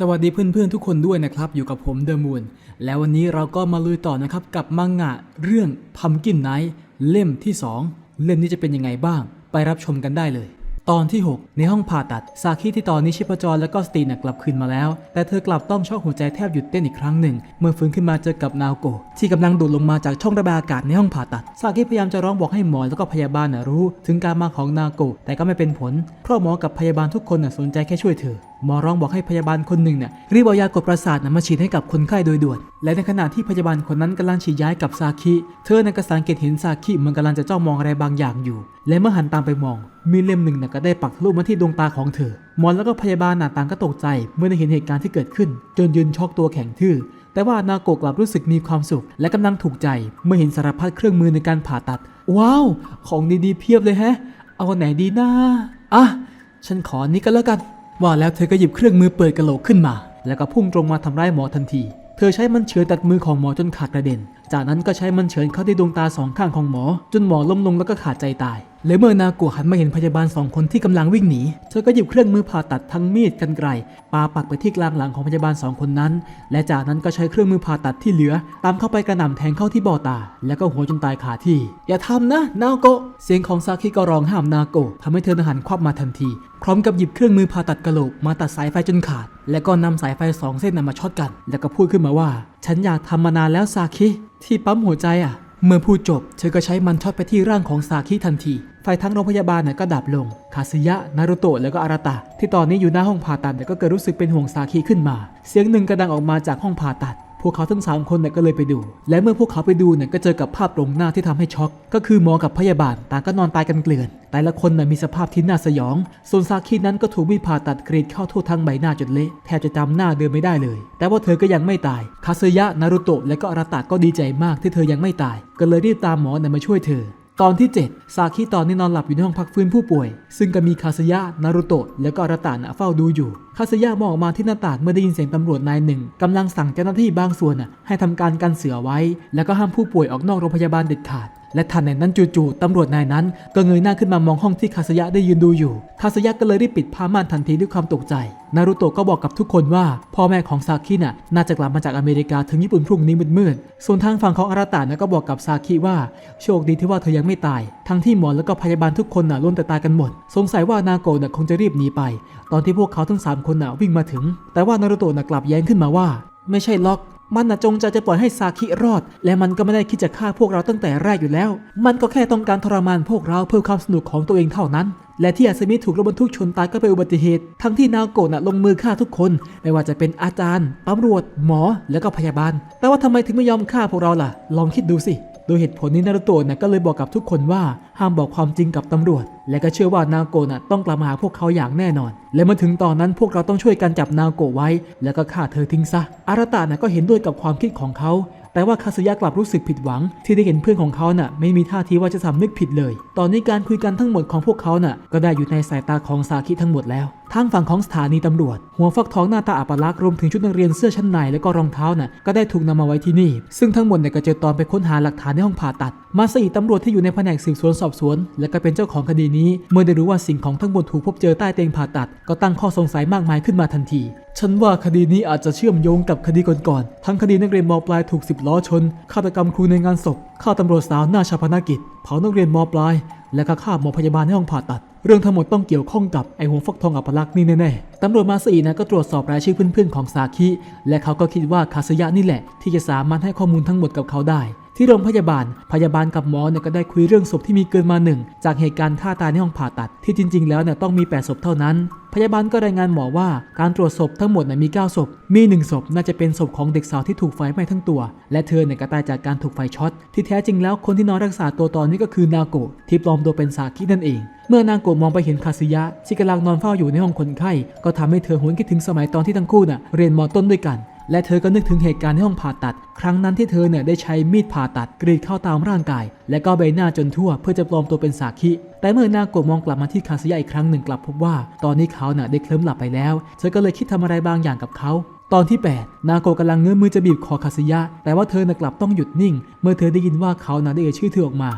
สวัสดีเพื่อนๆทุกคนด้วยนะครับ อยู่กับผมเดอะมูนแล้ววันนี้เราก็มาลุยต่อนะครับกับมังงะเรื่องพัมกินไนท์เล่มที่ 2 เล่มนี้จะเป็นยังไงบ้าง ไปรับชมกันได้เลย ตอนที่ 6 ในห้องผ่าตัด ซาคิที่ตอนนี้ชีพจรและก็สติน่ะกลับคืนมาแล้ว แต่เธอกลับต้องช็อกหัวใจแทบหยุดเต้นอีกครั้งหนึ่ง เมื่อฟื้นขึ้นมาเจอกับนาโกะที่กำลังโดดลงมาจากช่องระบายอากาศในห้องผ่าตัด ซาคิพยายามจะร้องบอกให้หมอแล้วก็พยาบาลนะรู้ ถึงการมาของนาโกะแต่ก็ไม่เป็นผลเพราะหมอกับพยาบาลทุกคนนะสนใจแค่ช่วยเธอหมอร้องบอกให้พยาบาลคนหนึ่งเนี่ยรีบเอายากดประสาทนะมาฉีดให้กับคนไข้โดยด่วน และในขณะที่พยาบาลคนนั้นกำลังฉีดย้าให้กับซาคิ เธอในนกสังเกตเห็นซาคิมันกำลังจะจ้องมองอะไรบางอย่างอยู่ และเมื่อหันตามไปมอง มีเล่มหนึ่งน่ะก็ได้ปักทะลุมาที่ดวงตาของเธอ หมอแล้วก็พยาบาลหน่ะต่างก็ตกใจ เมื่อได้เห็นเหตุการณ์ที่เกิดขึ้น จนยืนช็อกตัวแข็งทื่อแต่ว่านาโกกลับรู้สึกมีความสุข และกำลังถูกใจ เมื่อเห็นสารพัดเครื่องมือในการผ่าตัด ว้าว ของดีๆเพียบเลยแฮะ เอาไหนดีนะอะฉันขอนี้ก็แล้วกัน ว่าแล้วเธอก็หยิบเครื่องมือเปิดกระโหลกขึ้นมา แล้วก็พุ่งตรงมาทำร้ายหมอทันที เธอใช้มันเฉือนตัดมือของหมอจนขาดกระเด็น จากนั้นก็ใช้มันเฉือนเข้าที่ดวงตาสองข้างของหมอ จนหมอล้มลงแล้วก็ขาดใจตาย และเมื่อนาโกะหันมาเห็นพยาบาลสองคนที่กำลังวิ่งหนี เธอก็หยิบเครื่องมือผ่าตัดทั้งมีดกันไกรปาปักไปที่กลางหลังของพยาบาลสองคนนั้น และจากนั้นก็ใช้เครื่องมือผ่าตัดที่เหลือ ตามเข้าไปกระหน่ำแทงเข้าที่บ่อตา แล้วก็หัวจนตายคาที่ อย่าทำนะนาโกะเสียงของซาคิก็ร้องห้ามนาโกะทำให้เธอหันควับมาทันที พร้อมกับหยิบเครื่องมือผ่าตัดกระโหลกมาตัดสายไฟจนขาด แล้วก็นำสายไฟสองเส้นนำมาช็อตกัน แล้วก็พูดขึ้นมาว่า ฉันอยากทำมานานแล้วซาคิที่ปั๊มหัวใจอะ เมื่อพูดจบ เธอก็ใช้มันช็อตไปที่ร่างของซาคิทันที ไฟทั้งโรงพยาบาลน่ะก็ดับลง คาซึยะ นารุโตะ แล้วก็อาราตะ ที่ตอนนี้อยู่หน้าห้องผ่าตัดแต่ก็เกิดรู้สึกเป็นห่วงซาคิขึ้นมา เสียงหนึ่งกระดังออกมาจากห้องผ่าตัด พวกเขาทั้งสามคนเนี่ยก็เลยไปดู และเมื่อพวกเขาไปดูเนี่ยก็เจอกับภาพตรงหน้าที่ทำให้ช็อก ก็คือหมอกับพยาบาลต่างก็นอนตายกันเกลื่อน แต่ละคนน่ะมีสภาพที่น่าสยอง ส่วนซาคินั้นก็ถูกมีดผ่าตัดกรีดเข้าทั่วทั้งใบหน้าจนเละแทบจะจำหน้าเดิมไม่ได้เลย แต่ว่าเธอก็ยังไม่ตาย คาซึยะ นารุโตะ และก็อาราตะก็ดีใจมากที่เธอยังไม่ตาย ก็เลยรีบตามหมอเนี่ยมาช่วยเธอตอนที่ 7 ซาคิตอนนี้นอนหลับอยู่ในห้องพักฟื้นผู้ป่วย ซึ่งก็มีคาสยะ นารุโตะ และก็อาราตะน่ะเฝ้าดูอยู่ คาสยะมองออกมาที่หน้าต่างเมื่อได้ยินเสียงตำรวจนายหนึ่งกำลังสั่งเจ้าหน้าที่บางส่วนน่ะให้ทำการกันเสือไว้ แล้วก็ห้ามผู้ป่วยออกนอกโรงพยาบาลเด็ดขาดและทันในนั้นจู่ๆตำรวจนายนั้น ก็เงยหน้าขึ้นมามองห้องที่คาสยะได้ยืนดูอยู่ คาสยะก็เลยรีบปิดผ้าม่านทันทีด้วยความตกใจ นารุโตะก็บอกกับทุกคนว่า พ่อแม่ของซาคิน่ะน่าจะกลับมาจากอเมริกาถึงญี่ปุ่นพรุ่งนี้มืดๆ ส่วนทางฝั่งของอาราตะนะก็บอกกับซาคิว่า โชคดีที่ว่าเธอยังไม่ตาย ทั้งที่หมอแล้วก็พยาบาลทุกคนน่ะล้วนแต่ตายกันหมด สงสัยว่านาโกะน่ะคงจะรีบหนีไป ตอนที่พวกเขาทั้งสามคนน่ะวิ่งมาถึง แต่ว่านารุโตะน่ะกลับแย้งขึ้นมาว่า ไม่ใช่ล็อก มันน่ะจงใจจะปล่อยให้ซาคิรอด และมันก็ไม่ได้คิดจะฆ่าพวกเราตั้งแต่แรกอยู่แล้ว มันก็แค่ต้องการทรมานพวกเราเพื่อความสนุกของตัวเองเท่านั้น และที่อาซมิถูกรถบรรทุกชนตายก็เป็นอุบัติเหตุ ทั้งที่นาโกะน่ะลงมือฆ่าทุกคน ไม่ว่าจะเป็นอาจารย์ตำรวจ หมอ แล้วก็พยาบาล แต่ว่าทำไมถึงไม่ยอมฆ่าพวกเราล่ะ ลองคิดดูสิ โดยเหตุผลนี้นารุโตะน่ะก็เลยบอกกับทุกคนว่า ห้ามบอกความจริงกับตำรวจ และก็เชื่อว่านาโกะน่ะต้องกลับมาหาพวกเขาอย่างแน่นอน และมื่อถึงตอนนั้นพวกเราต้องช่วยกันจับนาโกไว้ แล้วก็ฆ่าเธอทิ้งซะ อาราตะน่ะก็เห็นด้วยกับความคิดของเขา แต่ว่าคาสยะกลับรู้สึกผิดหวัง ที่ได้เห็นเพื่อนของเขาน่ะไม่มีท่าทีว่าจะสำนึกผิดเลย ตอนนี้การคุยกันทั้งหมดของพวกเขาน่ะก็ได้อยู่ในสายตาของซาคิทั้งหมดแล้วทางฝั่งของสถานีตำรวจ หัวฟักทองหน้าตาอัปลักษ์รวมถึงชุดนักเรียนเสื้อชั้นในและก็รองเท้าน่ะก็ได้ถูกนำมาไว้ที่นี่ ซึ่งทั้งหมดเนี่ยก็เจอตอนไปค้นหาหลักฐานในห้องผ่าตัด มาสี่ตำรวจที่อยู่ในแผนกสืบสวนสอบสวน และก็เป็นเจ้าของคดีนี้ เมื่อได้รู้ว่าสิ่งของทั้งหมดถูกพบเจอใต้เตียงผ่าตัด ก็ตั้งข้อสงสัยมากมายขึ้นมาทันที ฉันว่าคดีนี้อาจจะเชื่อมโยงกับคดีก่อนๆ ทั้งคดีนักเรียนมปลายถูกสิบล้อชน ฆาตกรรมครูในงานศพ ฆ่าตำรวจสาวหน้าชาปนกิจ เผานักเรียนมปลาย และก็ฆ่าหมอพยาบาลในห้องผ่าตัด เรื่องทั้งหมดต้องเกี่ยวข้องกับไอหัวฟักทองอัปลักษณ์นี่แน่ๆ ตำรวจมาสีนะก็ตรวจสอบรายชื่อเพื่อนๆของซาคิ และเขาก็คิดว่าคาสยะนี่แหละ ที่จะสามารถให้ข้อมูลทั้งหมดกับเขาได้ ที่โรงพยาบาล พยาบาลกับหมอเนี่ยก็ได้คุยเรื่องศพที่มีเกินมาหนึ่งจากเหตุการณ์ฆ่าตายในห้องผ่าตัด ที่จริง ๆ แล้วเนี่ยต้องมี 8 ศพเท่านั้น พยาบาลก็รายงานหมอว่าการตรวจศพทั้งหมดเนี่ยมี 9 ศพ มีหนึ่งศพน่าจะเป็นศพของเด็กสาวที่ถูกไฟไหม้ทั้งตัว และเธอเนี่ยก็ตายจากการถูกไฟช็อต ที่แท้จริงแล้วคนที่นอนรักษาตัวตอนนี้ก็คือนาโกะที่ปลอมตัวเป็นซากินั่นเอง เมื่อนางโกะมองไปเห็นคาซึยะที่กำลังนอนเฝ้าอยู่ในห้องคนไข้ ก็ทำให้เธอหวนคิดถึงสมัยตอนที่ทั้งคู่น่ะเรียนมอต้นด้วยกัน และเธอก็นึกถึงเหตุการณ์ในห้องผ่าตัด ครั้งนั้นที่เธอเนี่ยได้ใช้มีดผ่าตัดกรีดเข้าตามร่างกาย และก็ใบหน้าจนทั่วเพื่อจะปลอมตัวเป็นสาคิแต่เมื่อนาโกะมองกลับมาที่คาสยะอีกครั้งหนึ่งกลับพบว่า ตอนนี้เขาน่ะได้เคลิ้มหลับไปแล้ว เธอก็เลยคิดทำอะไรบางอย่างกับเขา ตอนที่ 8 นาโกะกำลังเงื้อมือจะบีบคอคาสยะ แต่ว่าเธอน่ะกลับต้องหยุดนิ่ง เมื่อเธอได้ยินว่าเขาน่ะได้เอ่ยชื่อเธอออกมา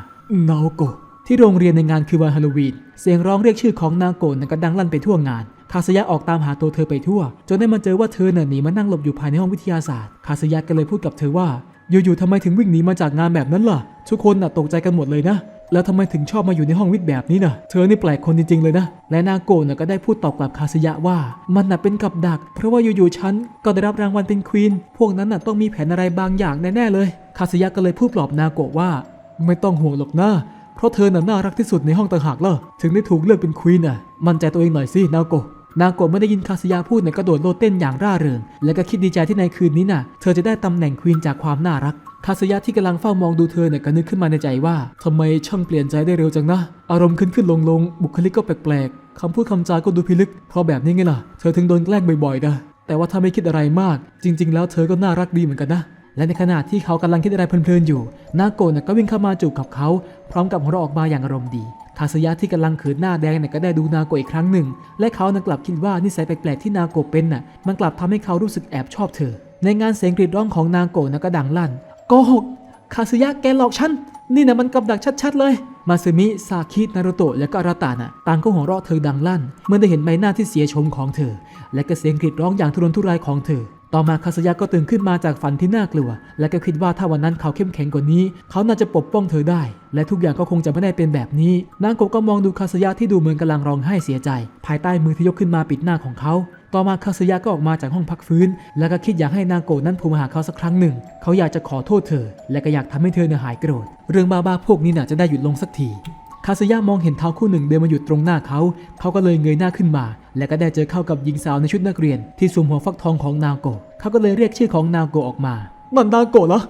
นาโกะที่โรงเรียนในงานคือวันฮาโลวีนเสียงร้องเรียกชื่อของนาโกะน่ะก็ดังลั่นไปทั่วงาน คาสยะออกตามหาตัวเธอไปทั่ว จนได้มาเจอว่าเธอน่ะหนีมานั่งหลบอยู่ภายในห้องวิทยาศาสตร์ คาสยะก็เลยพูดกับเธอว่า อยู่ๆทำไมถึงวิ่งหนีมาจากงานแบบนั้นล่ะ ทุกคนน่ะตกใจกันหมดเลยนะ แล้วทำไมถึงชอบมาอยู่ในห้องวิทย์แบบนี้น่ะ เธอนี่แปลกคนจริงๆเลยนะ และนาโกะน่ะก็ได้พูดตอบกลับคาสยะว่า มันน่ะเป็นกับดัก เพราะว่าอยู่ๆฉันก็ได้รับรางวัลเป็นควีน พวกนั้นน่ะต้องมีแผนอะไรบางอย่างแน่ๆเลย คาสยะก็เลยพูดปลอบนาโกะว่า ไม่ต้องห่วงหรอกนะเพราะเธอน่ะน่ารักที่สุดในห้องต่างหากล่ะถึงได้ถูกเลือกเป็นควีนอะ มั่นใจตัวเองหน่อยสินาโกะ นาโกะเมื่อได้ยินคาสยาพูดเนี่ยก็โดดโลดเต้นอย่างร่าเริง และก็คิดดีใจที่ในคืนนี้น่ะ เธอจะได้ตำแหน่งควีนจากความน่ารัก คาสยาที่กำลังเฝ้ามองดูเธอเนี่ยก็นึกขึ้นมาในใจว่าทำไมช่างเปลี่ยนใจได้เร็วจังนะ อารมณ์ขึ้นขึ้นลงลงบุคลิกก็แปลกๆคำพูดคำจาก็ดูพิลึก เพราะแบบนี้ไงล่ะ เธอถึงโดนแกล้งบ่อยๆนะ แต่ว่าถ้าไม่คิดอะไรมาก จริง ๆ แล้วเธอก็น่ารักดีเหมือนกันนะและในขณะที่เขากำลังคิดอะไรเพลินๆอยู่ นาโกะน่ะก็วิ่งเข้ามาจูบกับเขา พร้อมกับหัวเราะออกมาอย่างอารมณ์ดี คาสยะที่กำลังขืนหน้าแดงเนี่ยก็ได้ดูนาโกะอีกครั้งหนึ่ง และเขาน่ะกลับคิดว่านิสัยแปลกๆที่นาโกะเป็นน่ะมันกลับทำให้เขารู้สึกแอบชอบเธอ ในงานเสียงกรีดร้องของนาโกะน่ะก็ดังลั่นโกหกคาสยะแกหลอกฉันนี่นะมันกับดักชัดๆเลย มาซึมิ ซาคินารุโตะ และก็อาราตานะต่างก็หัวเราะเธอดังลั่น เมื่อได้เห็นใบหน้าที่เสียชมของเธอ และก็เสียงกรีดร้องอย่างทุรนทุรายของเธอ ต่อมาคาสยะก็ตื่นขึ้นมาจากฝันที่น่ากลัว และก็คิดว่าถ้าวันนั้นเขาเข้มแข็งกว่านี้ เขาน่าจะปกป้องเธอได้ และทุกอย่างก็คงจะไม่ได้เป็นแบบนี้ นางกบก็มองดูคาสยะที่ดูเหมือนกำลังร้องไห้เสียใจ ภายใต้มือที่ยกขึ้นมาปิดหน้าของเขาต่อมาคาสยะก็ออกมาจากห้องพักฟื้น แล้วก็คิดอยากให้นางโกะนั้นโทรมาหาเขาสักครั้งหนึ่ง เขาอยากจะขอโทษเธอ และก็อยากทำให้เธอเนี่ยหายโกรธ เรื่องบ้าๆพวกนี้น่ะจะได้หยุดลงสักทีาสยะมองเห็นเท้าคู่หนึ่งเดินมาหยุดตรงหน้าเขา เขาก็เลยเงยหน้าขึ้นมา และก็ได้เจอเข้ากับหญิงสาวในชุดนักเรียน ที่สวมหัวฟักทองของนางโกะเขาก็เลยเรียกชื่อของนางโกะออกมานั่นนางโกะเหรอ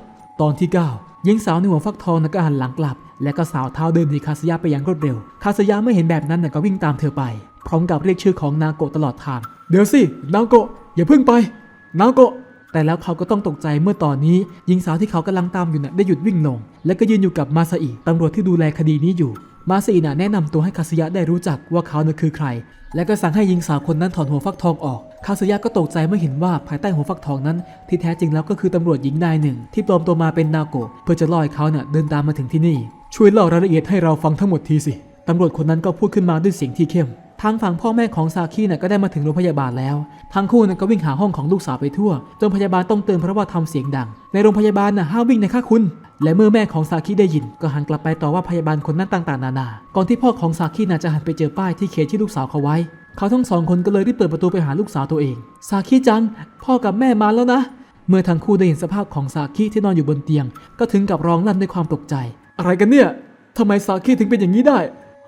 ตอนที่ 9 หญิงสาวในหัวฟักทองนั้นก็หันหลังกลับ และก็สาวเท้าเดินหนีคาสยะไปอย่างรวดเร็ว คาสยะไม่เห็นแบบนั้นน่ะก็วิ่งตามเธอไป พร้อมกับเรียกชื่อของนางโกะตลอดทาง เดี๋ยวสิ นางโกะอย่าเพิ่งไป นางโกะแต่แล้วเขาก็ต้องตกใจเมื่อตอนนี้หญิงสาวที่เขากำลังตามอยู่น่ะได้หยุดวิ่งลง และก็ยืนอยู่กับมาซาอิตำรวจที่ดูแลคดีนี้อยู่ มาซีน่ะแนะนำตัวให้คาสยะได้รู้จักว่าเขาเนี่ยคือใคร และก็สั่งให้หญิงสาวคนนั้นถอนหัวฟักทองออก คาสยะก็ตกใจเมื่อเห็นว่าภายใต้หัวฟักทองนั้น ที่แท้จริงแล้วก็คือตำรวจหญิงนายหนึ่ง ที่ปลอมตัวมาเป็นนาโกะเพื่อจะล่อให้เขาเนี่ยเดินตามมาถึงที่นี่ ช่วยเล่ารายละเอียดให้เราฟังทั้งหมดทีสิตำรวจคนนั้นก็พูดขึ้นมาด้วยเสียงที่เข้ม ทางฝั่งพ่อแม่ของซาคิน่ะก็ได้มาถึงโรงพยาบาลแล้ว ทั้งคู่น่ะก็วิ่งหาห้องของลูกสาวไปทั่ว จนพยาบาลต้องเตือนเพราะว่าทำเสียงดัง ในโรงพยาบาลน่ะห้ามวิ่งนะคะคุณ และเมื่อแม่ของซาคิได้ยิน ก็หันกลับไปต่อว่าพยาบาลคนนั้นต่างๆ นานา ก่อนที่พ่อของซาคิน่ะจะหันไปเจอป้ายที่เขียนชื่อลูกสาวเขาไว้ เขาทั้งสองคนก็เลยรีบเปิดประตูไปหาลูกสาวตัวเอง ซาคิจัง พ่อกับแม่มาแล้วนะ เมื่อทั้งคู่ได้เห็นสภาพของซาคิที่นอนอยู่บนเตียง ก็ถึงกับร้องลั่นด้วยความตกใจ อะไรกันเนี่ยทำไมซาคิถึงเป็นอย่างนี้ได้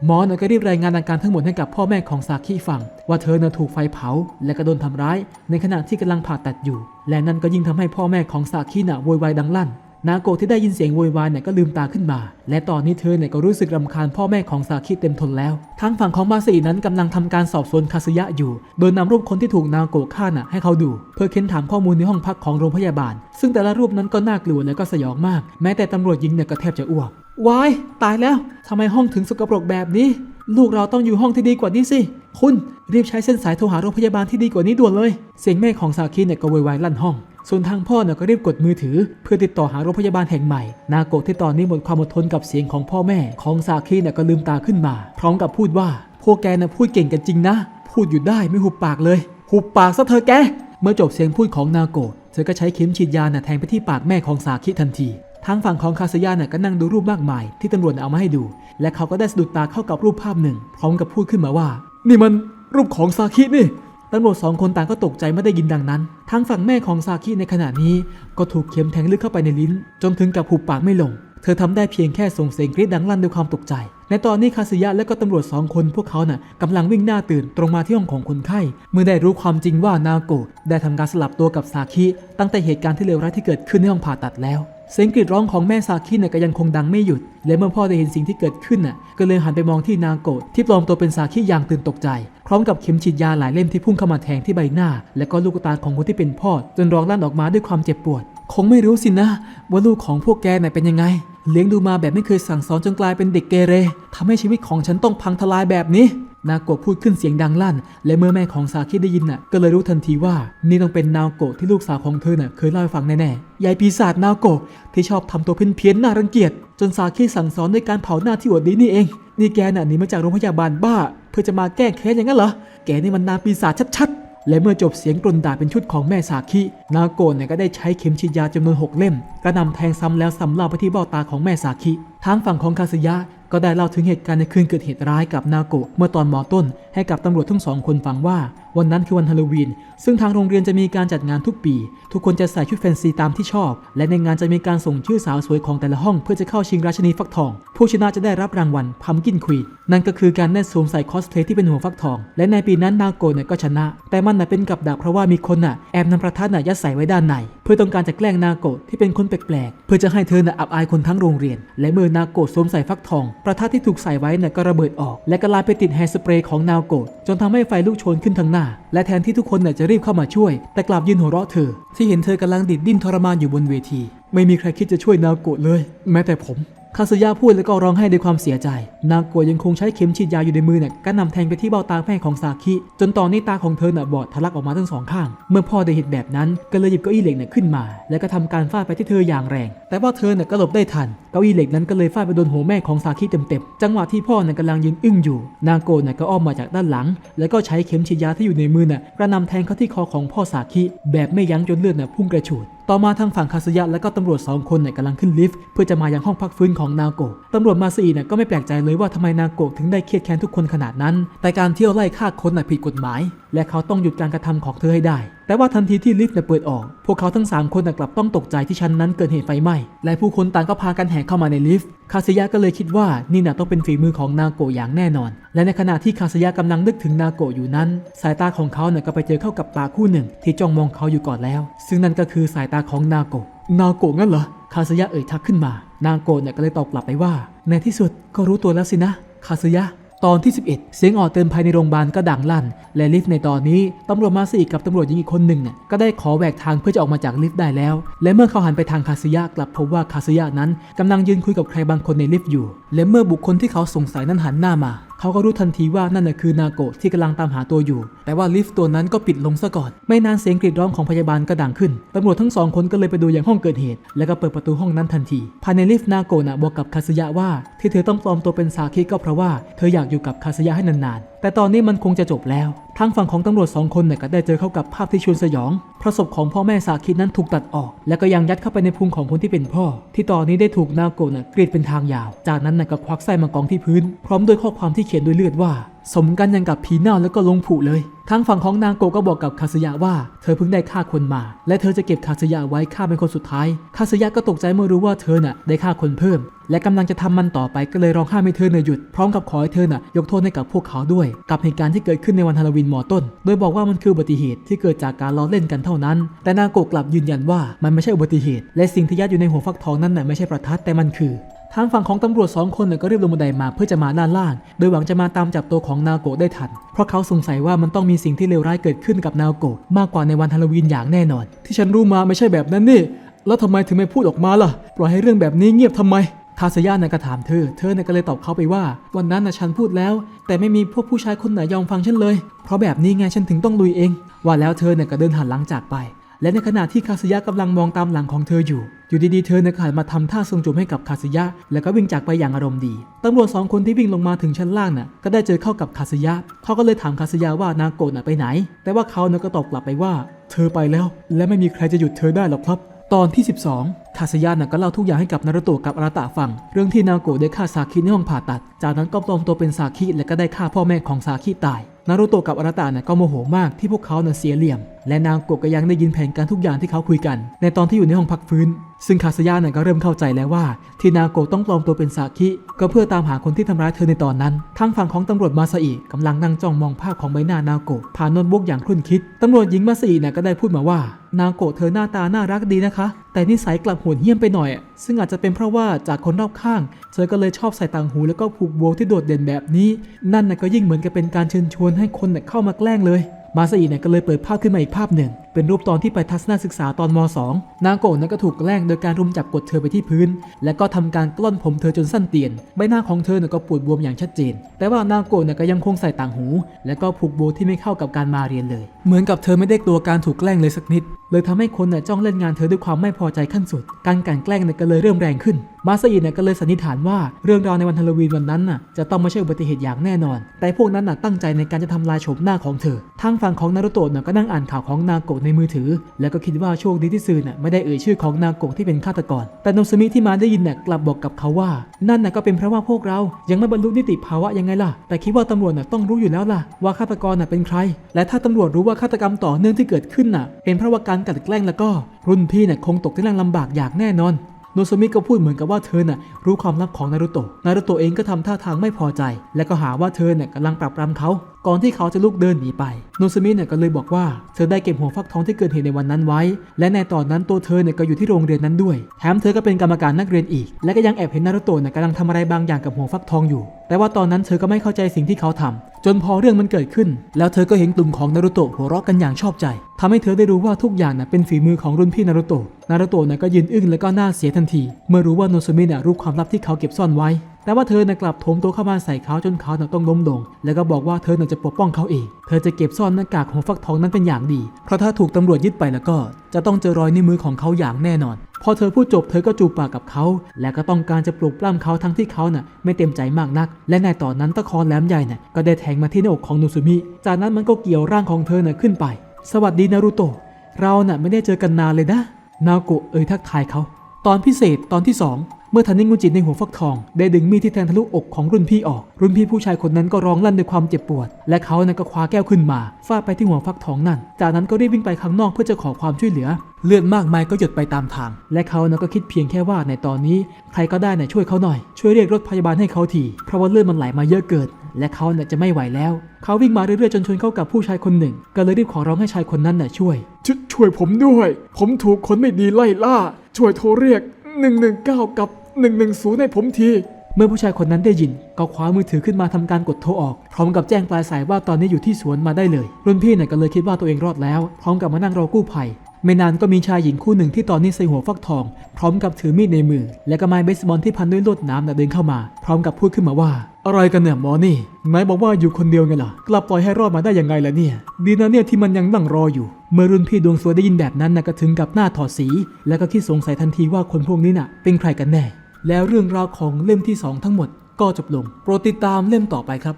หมอน่ะก็รีบรายงานอาการทั้งหมดให้กับพ่อแม่ของซาคิฟัง ว่าเธอน่ะถูกไฟเผา และก็โดนทำร้าย ในขณะที่กำลังผ่าตัดอยู่ และนั่นก็ยิ่งทำให้พ่อแม่ของซาคิน่ะโวยวายดังลั่น นาโกะที่ได้ยินเสียงโวยวายเนี่ยก็ลืมตาขึ้นมา และตอนนี้เธอเนี่ยก็รู้สึกรำคาญพ่อแม่ของซาคิเต็มทนแล้ว ทางฝั่งของมาซีนั้นกำลังทำการสอบสวนคาซึยะอยู่ โดยนำรูปคนที่ถูกนาโกะฆ่าน่ะให้เขาดู เพื่อเค้นถามข้อมูลในห้องพักของโรงพยาบาล ซึ่งแต่ละรูปนั้นก็น่ากลัวและก็สยองมาก แม้แต่ตำรวจหญิงเนี่ยก็แทบจะอ้วกวายตายแล้วทำไมห้องถึงสกปรกแบบนี้ ลูกเราต้องอยู่ห้องที่ดีกว่านี้สิ คุณรีบใช้เส้นสายโทรหาโรงพยาบาลที่ดีกว่านี้ด่วนเลย เสียงแม่ของซาคิเนี่ยก็โวยวายลั่นห้อง ส่วนทางพ่อเนี่ยก็รีบกดมือถือ เพื่อติดต่อหาโรงพยาบาลแห่งใหม่ นาโกะที่ตอนนี้หมดความอดทนกับเสียงของพ่อแม่ ของซาคิเนี่ยก็ลืมตาขึ้นมา พร้อมกับพูดว่า พวกแกน่ะพูดเก่งกันจริงนะ พูดอยู่ได้ไม่หุบปากเลย หุบปากซะเธอแก เมื่อจบเสียงพูดของนาโกะเธอก็ใช้เข็มฉีดยาน่ะแทงไปที่ปากแม่ของซาคิทันที ทางฝั่งของคาสยาน่ะก็นั่งดูรูปมากมาย ที่ตำรวจเอามาให้ดู และเขาก็ได้สะดุดตาเข้ากับรูปภาพหนึ่ง พร้อมกับพูดขึ้นมาว่า นี่มันรูปของซาคินี่ ตำรวจสองคนต่างก็ตกใจเมื่อได้ยินดังนั้น ทางฝั่งแม่ของซาคิในขณะนี้ ก็ถูกเข็มแทงลึกเข้าไปในลิ้น จนถึงกับหุบปากไม่ลง เธอทำได้เพียงแค่ส่งเสียงกรีดดังลั่นด้วยความตกใจ ในตอนนี้คาสยะและก็ตำรวจสองคนพวกเขาน่ะกำลังวิ่งหน้าตื่นตรงมาที่ห้องของคนไข้ เมื่อได้รู้ความจริงว่านาโกะได้ทำการสลับตัวกับซาคิตั้งแต่เหตุการณ์ที่เลวร้ายที่เกิดขึ้นในห้องผ่าตัดแล้ว เสียงกรีดร้องของแม่ซาคิน่ะก็ยังคงดังไม่หยุด และเมื่อพ่อได้เห็นสิ่งที่เกิดขึ้นน่ะก็เลยหันไปมองที่นางโกะที่ปลอมตัวเป็นซาคิอย่างตื่นตกใจ พร้อมกับเข็มฉีดยาหลายเล่มที่พุ่งเข้ามาแทงที่ใบหน้า และก็ลูกตาของคนที่เป็นพ่อ จนร้องลั่นออกมาด้วยความเจ็บปวด คงไม่รู้สินะ ว่าลูกของพวกแกน่ะเป็นยังไง เลี้ยงดูมาแบบไม่เคยสั่งสอนจนกลายเป็นเด็กเกเรทำให้ชีวิตของฉันต้องพังทลายแบบนี้ นาโกะพูดขึ้นเสียงดังลั่น และเมื่อแม่ของสาคิได้ยินน่ะ ก็เลยรู้ทันทีว่า นี่ต้องเป็นนาโกะที่ลูกสาวของเธอน่ะเคยเล่าให้ฟังแน่ๆยายปีศาจนาโกะที่ชอบทำตัวเพี้ยนๆน่ารังเกียจจนสาคิสั่งสอนด้วยการเผาหน้าที่อวดดีนี่เอง นี่แกน่ะหนีมาจากโรงพยาบาลบ้า เพื่อจะมาแก้แค้นอย่างนั้นเหรอ แกนี่มันนาปีศาจชัดๆ และเมื่อจบเสียงกรนด่าเป็นชุดของแม่สาคิ นาโกะเนี่ยก็ได้ใช้เข็มฉีดยาจำนวนหกเล่ม กระนำแทงซ้ำแล้วซ้ำเล่าไปที่เบ้าตาของแม่สาคิ ทางฝั่งของคาสยะ ก็ได้เล่าถึงเหตุการณ์ในคืนเกิดเหตุร้ายกับนาโกะเมื่อตอนมอต้น ให้กับตำรวจทั้งสองคนฟังว่า วันนั้นคือวันฮาโลวีน ซึ่งทางโรงเรียนจะมีการจัดงานทุกปี ทุกคนจะใส่ชุดแฟนซีตามที่ชอบ และในงานจะมีการส่งชื่อสาวสวยของแต่ละห้อง เพื่อจะเข้าชิงราชินีฟักทอง ผู้ชนะจะได้รับรางวัลพัมกินควีนนั่นก็คือการได้สวมใส่คอสเพลย์ที่เป็นหัวฟักทอง และในปีนั้นนาโกะเนี่ยก็ชนะ แต่มันน่ะเป็นกับดักเพราะว่ามีคนน่ะแอบนำประทัดน่ะยัดใส่ไว้ด้านใน เพื่อต้องการจะแกล้งนาโกะที่เป็นคนแปลกๆ เพื่อจะให้เธอน่ะอับอายคนทั้งโรงเรียน และเมื่อนาโกะสวมใส่ฟักทอง ประทัดที่ถูกใส่ไว้น่ะก็ระเบิดออก และก็ลายไปติดแฮร์สเปรย์ของนาโกะจนทำให้ไฟลุกโชนขึ้นทั้งหน้าและแทนที่ทุกคนน่ะจะรีบเข้ามาช่วย แต่กลับยืนหัวเราะเธอ ที่เห็นเธอกำลังดิดดิ้นทรมานอยู่บนเวที ไม่มีใครคิดจะช่วยนาโกะเลย แม้แต่ผม คาสยาพูดแล้วก็ร้องไห้ด้วยความเสียใจ นางกัวยังคงใช้เข็มฉีดยาอยู่ในมือน่ะก็นำแทงไปที่เบ้าตาแม่ของซาคิ จนตอนนี้ตาของเธอน่ะบอดทะลักออกมาทั้งสองข้าง เมื่อพ่อได้เห็นแบบนั้นก็เลยหยิบเก้าอี้เหล็กน่ะขึ้นมา แล้วก็ทำการฟาดไปที่เธออย่างแรง แต่ว่าเธอน่ะก็หลบได้ทัน เก้าอี้เหล็กนั้นก็เลยฟาดไปโดนหัวแม่ของซาคิเต็มๆ จังหวะที่พ่อน่ะกำลังยืนอึ้งอยู่ นางโกะน่ะก็อ้อมมาจากด้านหลัง แล้วก็ใช้เข็มฉีดยาที่อยู่ในมือน่ะกระหนำแทงเข้าที่คอของพ่อซาคิ แบบไม่ยั้งจนเลือดน่ะพุ่งกระฉูด ต่อมาทางฝั่งคาสยะและก็ตำรวจสองคนเนี่ยกำลังขึ้นลิฟต์เพื่อจะมายังห้องพักฟื้นของนาโกะตำรวจมาซีเนี่ยก็ไม่แปลกใจเลยว่าทำไมนาโกะถึงได้เครียดแค้นทุกคนขนาดนั้น แต่การเที่ยวไล่ฆ่าคนน่ะผิดกฎหมาย และเขาต้องหยุดการกระทำของเธอให้ได้แต่ว่าทันทีที่ลิฟต์เปิดออก พวกเขาทั้ง 3 คนกลับต้องตกใจที่ชั้นนั้นเกิดเหตุไฟไหม้ และผู้คนต่างก็พากันแห่เข้ามาในลิฟต์ คาสยะก็เลยคิดว่านี่น่ะต้องเป็นฝีมือของนาโกอย่างแน่นอน และในขณะที่คาสยะกำลังนึกถึงนาโกอยู่นั้น สายตาของเขาเนี่ยก็ไปเจอเข้ากับตาคู่หนึ่ง ที่จ้องมองเขาอยู่ก่อนแล้ว ซึ่งนั่นก็คือสายตาของนาโก นาโกงั้นเหรอ คาสยะเอ่ยทักขึ้นมา นาโกเนี่ยก็เลยตอบกลับไปว่า ในที่สุดก็รู้ตัวแล้วสินะ คาสยะ ตอนที่ 11 เสียงออดเตือนภายในโรงพยาบาลก็ดังลั่น และลิฟต์ในตอนนี้ตำรวจมาสี่กับตำรวจหญิงอีกคนหนึ่งเนี่ยก็ได้ขอแหวกทางเพื่อจะออกมาจากลิฟต์ได้แล้ว และเมื่อเขาหันไปทางคาสยะกลับพบว่าคาสยะนั้นกำลังยืนคุยกับใครบางคนในลิฟต์อยู่ และเมื่อบุคคลที่เขาสงสัยนั้นหันหน้ามา เขาก็รู้ทันทีว่านั่นน่ะคือนาโกะที่กำลังตามหาตัวอยู่ แต่ว่าลิฟต์ตัวนั้นก็ปิดลงซะก่อน ไม่นานเสียงกรีดร้องของพยาบาลก็ดังขึ้นตำรวจทั้งสองคนก็เลยไปดูอย่างห้องเกิดเหตุ แล้วก็เปิดประตูห้องนั้นทันที ภายในลิฟต์นาโกะน่ะบอกกับคาสยะว่า ที่เธอต้องปลอมตัวเป็นซาคิก็เพราะว่าเธออยากอยู่กับคาสยะให้นานๆ แต่ตอนนี้มันคงจะจบแล้ว ทางฝั่งของตำรวจสองคนเนี่ยก็ได้เจอเข้ากับภาพที่ชวนสยองเพราะศพของพ่อแม่สาคิดนั้นถูกตัดออก และก็ยังยัดเข้าไปในพุงของคนที่เป็นพ่อ ที่ตอนนี้ได้ถูกนาโกะน่ะกรีดเป็นทางยาว จากนั้นน่ะก็ควักไส้มากองที่พื้น พร้อมด้วยข้อความที่เขียนด้วยเลือดว่าสมกันยังกับผีเน่าแล้วก็ลงผุเลย ทางฝั่งของนางโกก็บอกกับคาสยะว่า เธอเพิ่งได้ฆ่าคนมา และเธอจะเก็บคาสยะไว้ฆ่าเป็นคนสุดท้าย คาสยะก็ตกใจเมื่อรู้ว่าเธอน่ะได้ฆ่าคนเพิ่ม และกำลังจะทำมันต่อไปก็เลยร้องไห้ให้เธอเนยหยุด พร้อมกับขอให้เธอน่ะยกโทษให้กับพวกเขาด้วย กับเหตุการณ์ที่เกิดขึ้นในวันฮาโลวีนหมอต้น โดยบอกว่ามันคืออุบัติเหตุที่เกิดจากการล้อเล่นกันเท่านั้น แต่นางโกกลับยืนยันว่ามันไม่ใช่อุบัติเหตุ และสิ่งที่ยัดอยู่ในหัวฟักทองนั้นน่ะไม่ใช่ประทัดแต่มันคือ ทางฝั่งของตำรวจสองคนเนี่ยก็รีบลงบันไดมาเพื่อจะมาด้านล่าง โดยหวังจะมาตามจับตัวของนาโกะได้ทัน เพราะเขาสงสัยว่ามันต้องมีสิ่งที่เลวร้ายเกิดขึ้นกับนาโกะมากกว่าในวันฮาโลวีนอย่างแน่นอน ที่ฉันรู้มาไม่ใช่แบบนั้นนี่ แล้วทำไมถึงไม่พูดออกมาล่ะ ปล่อยให้เรื่องแบบนี้เงียบทำไมคาสยาน่ะก็ถามเธอ เธอเนี่ยก็เลยตอบเขาไปว่า วันนั้นน่ะฉันพูดแล้ว แต่ไม่มีพวกผู้ชายคนไหนยอมฟังฉันเลย เพราะแบบนี้ไงฉันถึงต้องลุยเอง ว่าแล้วเธอเนี่ยก็เดินหันหลังจากไป และในขณะที่คาสยะกำลังมองตามหลังของเธออยู่ อยู่ดีๆ เธอเนี่ยก็หันมาทำท่าทรงจูบให้กับคาสยะ แล้วก็วิ่งจากไปอย่างอารมณ์ดีตำรวจสองคนที่วิ่งลงมาถึงชั้นล่างน่ะก็ได้เจอเข้ากับคาสยะ เขาก็เลยถามคาสยะว่านางโกะน่ะไปไหน แต่ว่าเขาเนี่ยก็ตอบกลับไปว่า เธอไปแล้ว และไม่มีใครจะหยุดเธอได้หรอกครับตอนที่ 12 คาสยะน่ะก็เล่าทุกอย่างให้กับนารุโตะกับอาราตะฟัง เรื่องที่นาโกะได้ฆ่าซาคิในห้องผ่าตัด จากนั้นก็ปลอมตัวเป็นซาคิและก็ได้ฆ่าพ่อแม่ของซาคิตาย นารูโตะกับอาราตะเนี่ยก็โมโหมากที่พวกเขาเนี่ยเสียเหลี่ยม และนางโกะก็ยังได้ยินแผนการทุกอย่างที่เขาคุยกัน ในตอนที่อยู่ในห้องพักฟื้น ซึ่งคาสยะเนี่ยก็เริ่มเข้าใจแล้วว่า ที่นาโกต้องปลอมตัวเป็นซาคิก็เพื่อตามหาคนที่ทำร้ายเธอในตอนนั้นทางฝั่งของตำรวจมาซาอิกำลังนั่งจ้องมองภาพของใบหน้านาโกะผ่านโน้ตบุ๊กอย่างคลุ่นคิดตำรวจหญิงมาซาอิเนี่ยก็ได้พูดมาว่า นาโกะเธอหน้าตาน่ารักดีนะคะ แต่นิสัยกลับโหดเหี้ยมไปหน่อย ซึ่งอาจจะเป็นเพราะว่าจากคนรอบข้างเธอก็เลยชอบใส่ต่างหูแล้วก็ผูกโบที่โดดเด่นแบบนี้ นั่นน่ะก็ยิ่งเหมือนกับเป็นการเชิญชวนให้คนเข้ามาแกล้งเลย มาซาอิเนี่ยก็เลยเปิดภาพขึ้นมาอีกภาพหนึ่ง เป็นรูปตอนที่ไปทัศนศึกษาตอนม .2 นางโกะนั้นก็ถูกแกล้งโดยการรุมจับกดเธอไปที่พื้น และก็ทำการกล้อนผมเธอจนสั้นเตียน ใบหน้าของเธอเนี่ยก็ปวดบวมอย่างชัดเจน แต่ว่านางโกะเนี่ยก็ยังคงใส่ต่างหู และก็ผูกโบที่ไม่เข้ากับการมาเรียนเลย เหมือนกับเธอไม่ได้กลัวการถูกแกล้งเลยสักนิด เลยทำให้คนเนี่ยจ้องเล่นงานเธอด้วยความไม่พอใจขั้นสุด การกลั่นแกล้งเนี่ยก็เลยเริ่มแรงขึ้นมาซาอิเนี่ยก็เลยสันนิษฐานว่าเรื่องราวในวันฮาโลวีนวันนั้นน่ะจะต้องไม่ใช่อุบัติเหตุอย่างแน่นอน แต่พวกนั้นน่ะตั้งใจในการจะทำลายโฉมหน้าของเธอ ทางฝั่งของนารุโตะน่ะก็นั่งอ่านข่าวของนาโกะในมือถือ แล้วก็คิดว่าโชคดีที่ซื่อน่ะไม่ได้เอ่ยชื่อของนาโกะที่เป็นฆาตกร แต่นซุมิที่มาได้ยินน่ะกลับบอกกับเขาว่า นั่นน่ะก็เป็นเพราะว่าพวกเรา ยังไม่บรรลุนิติภาวะยังไงล่ะ แต่คิดว่าตำรวจน่ะต้องรู้อยู่แล้วล่ะ ว่าฆาตกรน่ะเป็นใคร และถ้าตำรวจรู้ว่าฆาตกรรมต่อเนื่องที่เกิดขึ้นน่ะ เป็นเพราะว่าการกลันแกล้งแล้วก็รุ่นพี่เนี่ยคงตกที่นั่งลำบากอย่างแน่นอน โนโซมิก็พูดเหมือนกับว่าเธอน่ะรู้ความลับของนารุโตะ นารุโตะเองก็ทำท่าทางไม่พอใจ และก็หาว่าเธอเนี่ยกำลังปรับปรามเขา ก่อนที่เขาจะลุกเดินหนีไป โนโซมิเนี่ยก็เลยบอกว่า เธอได้เก็บหัวฟักทองที่เกิดเหตุในวันนั้นไว้ และในตอนนั้นตัวเธอเนี่ยก็อยู่ที่โรงเรียนนั้นด้วย แถมเธอก็เป็นกรรมการนักเรียนอีก และก็ยังแอบเห็นนารุโตะเนี่ยกำลังทำอะไรบางอย่างกับหัวฟักทองอยู่ แต่ว่าตอนนั้นเธอก็ไม่เข้าใจสิ่งที่เขาทำ จนพอเรื่องมันเกิดขึ้น แล้วเธอก็เห็นกลุ่มของนารุโตะหัวเราะกันอย่างชอบใจทำให้เธอได้รู้ว่าทุกอย่างน่ะเป็นฝีมือของรุ่นพี่นารุโตะนารุโตะน่ะก็ยืนอึ้งและก็หน่าเสียทันที เมื่อรู้ว่าโนซุมิน่ะรู้ความลับที่เขาเก็บซ่อนไว้ แต่ว่าเธอน่ะกลับโถมตัวเข้ามาใส่เขาจนเขาน่ะต้องล้มลง แล้วก็บอกว่าเธอน่ะจะปกป้องเขาเอง เธอจะเก็บซ่อนหน้ากากหัวฟักทองนั้นเป็นอย่างดี เพราะถ้าถูกตำรวจยึดไปแล้วก็จะต้องเจอรอยนิ้วมือของเขาอย่างแน่นอน พอเธอพูดจบเธอก็จูบปากกับเขา และก็ต้องการจะปลุกปล้ำเขาทั้งที่เขาน่ะไม่เต็มใจมากนัก และในตอนนั้นตะคอนแหลมใหญ่น่ะก็ได้แทงมาที่หน้าอกของโนซุมิ จากนั้นมันก็เกี่ยวร่างของเธอน่ะขึ้นไป สวัสดีนารุโตะ เราน่ะไม่ได้เจอกันนานเลยนะ นาโกะเอ่ยทักทายเขา ตอนพิเศษตอนที่ 2 เมื่อทันนิงุจิในหัวฟักทอง ได้ดึงมีดที่แทงทะลุอกของรุ่นพี่ออก รุ่นพี่ผู้ชายคนนั้นก็ร้องลั่นด้วยความเจ็บปวด และเขานั้นก็คว้าแก้วขึ้นมาฟาดไปที่หัวฟักทองนั่น จากนั้นก็รีบวิ่งไปข้างนอกเพื่อจะขอความช่วยเหลือ เลือดมากมายก็หยดไปตามทาง และเขานั้นก็คิดเพียงแค่ว่าในตอนนี้ ใครก็ได้น่ะช่วยเขาหน่อย ช่วยเรียกรถพยาบาลให้เขาที เพราะว่าเลือดมันไหลมาเยอะเกินและเขาเนี่ยจะไม่ไหวแล้ว เขาวิ่งมาเรื่อยๆจนชนเข้ากับผู้ชายคนหนึ่ง ก็เลยรีบขอร้องให้ชายคนนั้นน่ะช่วยชช่วยผมด้วย ผมถูกคนไม่ดีไล่ล่า ช่วยโทรเรียก 119 กับ 110 ให้ผมที เมื่อผู้ชายคนนั้นได้ยิน ก็คว้ามือถือขึ้นมาทำการกดโทรออก พร้อมกับแจ้งปลายสายว่าตอนนี้อยู่ที่สวนมาได้เลย รุ่นพี่เนี่ยก็เลยคิดว่าตัวเองรอดแล้ว พร้อมกับมานั่งรอกู้ภัยไม่นานก็มีชายหญิงคู่หนึ่งที่ตอนนี้ใส่หัวฟักทอง พร้อมกับถือมีดในมือ และก็ไม้เบสบอลที่พันด้วยลวดน้ำเดินเข้ามา พร้อมกับพูดขึ้นมาว่า อะไรกันเนี่ยหมอนี่นายบอกว่าอยู่คนเดียวไงล่ะ กลับปล่อยให้รอดมาได้ยังไงล่ะเนี่ย ดีนะเนี่ยที่มันยังนั่งรออยู่ เมื่อรุ่นพี่ดวงสวยได้ยินแบบนั้นนะก็ถึงกับหน้าถอดสี แล้วก็คิดสงสัยทันทีว่าคนพวกนี้น่ะ เป็นใครกันแน่ แล้วเรื่องราวของเล่มที่ 2 ทั้งหมดก็จบลง โปรดติดตามเล่มต่อไปครับ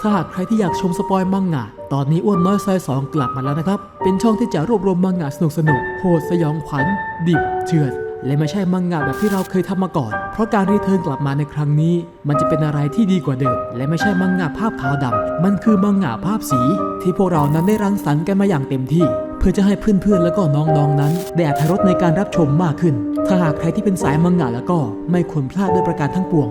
ถ้าหากใครที่อยากชมสปอยมังงะ ตอนนี้อ้วนน้อยซอยสองกลับมาแล้วนะครับ เป็นช่องที่จะรวบรวมมังงะสนุกสนุกโหดสยองขวัญ ดิบเถื่อนและไม่ใช่มังงะแบบที่เราเคยทำมาก่อน เพราะการรีเทิร์นกลับมาในครั้งนี้ มันจะเป็นอะไรที่ดีกว่าเดิม และไม่ใช่มังงะภาพขาวดำมันคือมังงะภาพสี ที่พวกเรานั้นได้รังสรรค์กันมาอย่างเต็มที่ เพื่อจะให้เพื่อนๆ แล้วก็น้องๆนั้น ได้อรรถรสในการรับชมมากขึ้น ถ้าหากใครที่เป็นสายมังงะแล้วก็ไม่ควรพลาดด้วยประการทั้งปวง